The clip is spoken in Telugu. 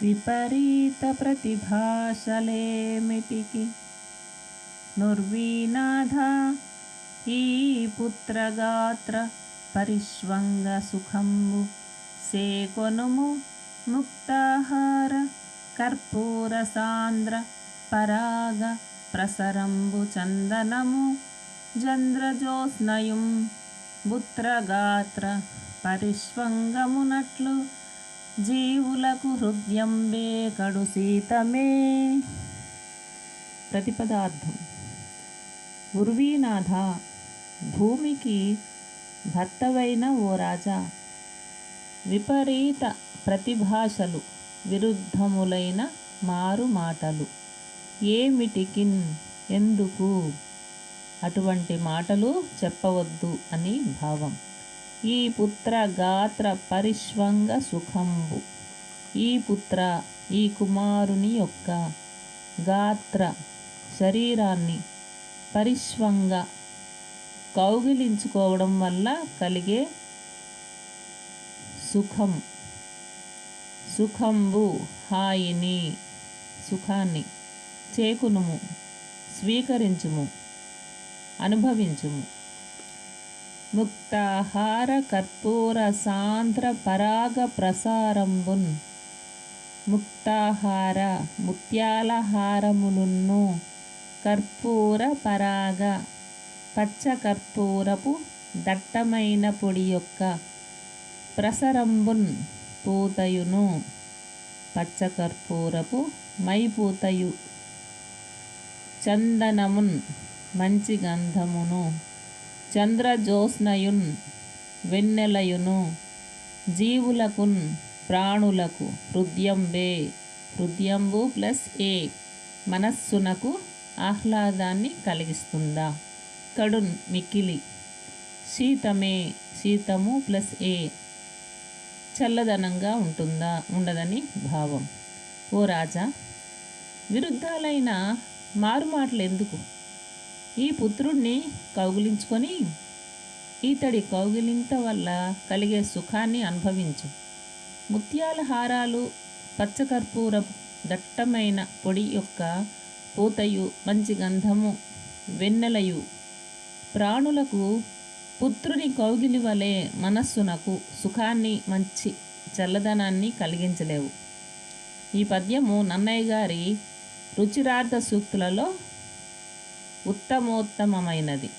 విపరీత ప్రతిభాషలేమిటికి నుర్వీనాథ ఈ పుత్రగాత్ర పరిష్వంగ సుఖంబు సేకొనుము ముక్తాహార కర్పూర సాంద్ర పరాగ ప్రసరంబు చందనము జంద్రజోస్నయుం పుత్రగాత్ర పరిష్వంగమునట్లు జీవులకు హృదయంబే కడు సీతమే. ప్రతిపదార్థం. ఉర్వీనాథ భూమికి భర్తవైన ఓ రాజా విపరీత ప్రతిభాషలు విరుద్ధములైన మారు మాటలు. ఏమిటికిన్ ఎందుకు? అటువంటి మాటలు చెప్పవద్దు అని భావం. ఈ పుత్ర గాత్ర పరిష్వంగ సుఖంబు. ఈ పుత్ర ఈ కుమారుని యొక్క గాత్ర శరీరాన్ని పరిష్వంగ కౌగిలించుకోవడం వల్ల కలిగే సుఖం. సుఖంబు హాయిని సుఖాన్ని చేకునుము స్వీకరించుము అనుభవించుము. ముక్తాహార కర్పూర సాంద్ర పరాగ ప్రసారంబున్ ముక్తాహార ముత్యాల హారములున్ను కర్పూర పరాగ పచ్చ కర్పూరపు దట్టమైన పొడి యొక్క ప్రసరంబున్ పూతయును. పచ్చ కర్పూరపు మైపూతయు చందనమున్ మంచి గంధమును. చంద్రజ్యోత్స్నయున్ వెన్నెలయును జీవులకున్ ప్రాణులకు హృదయంబే. హృదయంబు ప్లస్ ఏ. మనస్సునకు ఆహ్లాదాన్ని కలిగిస్తుందా? కడున్ మిక్కిలి. శీతమే. శీతము ప్లస్ ఏ. చల్లదనంగా ఉంటుందా? ఉండదని భావం. ఓ రాజా విరుద్ధాలైన మారుమాటలు ఎందుకు ఈ పుత్రుణ్ణి కౌగిలించుకొని ఇతడి కౌగిలింత వల్ల కలిగే సుఖాన్ని అనుభవించు. ముత్యాల హారాలు పచ్చకర్పూర దట్టమైన పొడి యొక్క పూతయు మంచి గంధము వెన్నెలయు ప్రాణులకు పుత్రుని కౌగిలి వలె మనస్సునకు సుఖాన్ని మంచి చల్లదనాన్ని కలిగించలేవు. ఈ పద్యము నన్నయ్య గారి రుచిరార్థ సూక్తులలో ఉత్తమోత్తమమైనది.